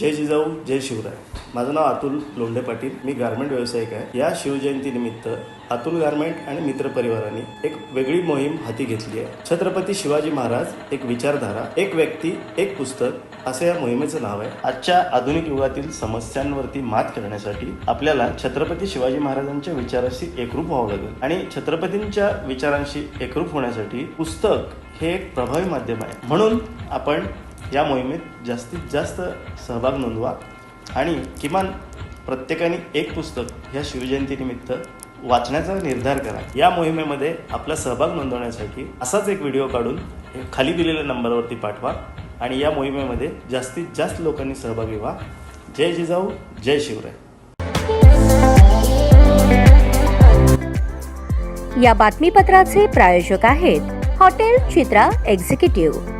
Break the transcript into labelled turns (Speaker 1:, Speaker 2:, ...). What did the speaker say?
Speaker 1: जय जिजाऊ जय शिवराय. माझं नाव अतुल लोंढे पाटील. मी गारमेंट व्यावसायिक आहे. या शिवजयंतीनिमित्त अतुल गारमेंट आणि मित्र परिवारांनी एक वेगळी मोहीम हाती घेतली आहे. छत्रपती शिवाजी महाराज एक विचारधारा एक व्यक्ती एक पुस्तक असं या मोहिमेचं नाव आहे. आजच्या आधुनिक युगातील समस्यांवरती मात करण्यासाठी आपल्याला छत्रपती शिवाजी महाराजांच्या विचाराशी एकरूप व्हावं लागेल. आणि छत्रपतींच्या विचारांशी एकरूप होण्यासाठी पुस्तक हे एक प्रभावी माध्यम आहे. म्हणून आपण या मोहिमेत जास्तीत जास्त सहभाग नोंदवा आणि किमान प्रत्येकाने एक पुस्तक ह्या शिवजयंतीनिमित्त वाचण्याचा निर्धार करा. या मोहिमेमध्ये आपला सहभाग नोंदवण्यासाठी असाच एक व्हिडिओ काढून खाली दिलेल्या नंबरवरती पाठवा आणि या मोहिमेमध्ये जास्तीत जास्त लोकांनी सहभागी व्हा. जय जिजाऊ जय शिवराय.
Speaker 2: या बातमीपत्राचे प्रायोजक आहेत हॉटेल चित्रा एक्झिक्युटिव्ह.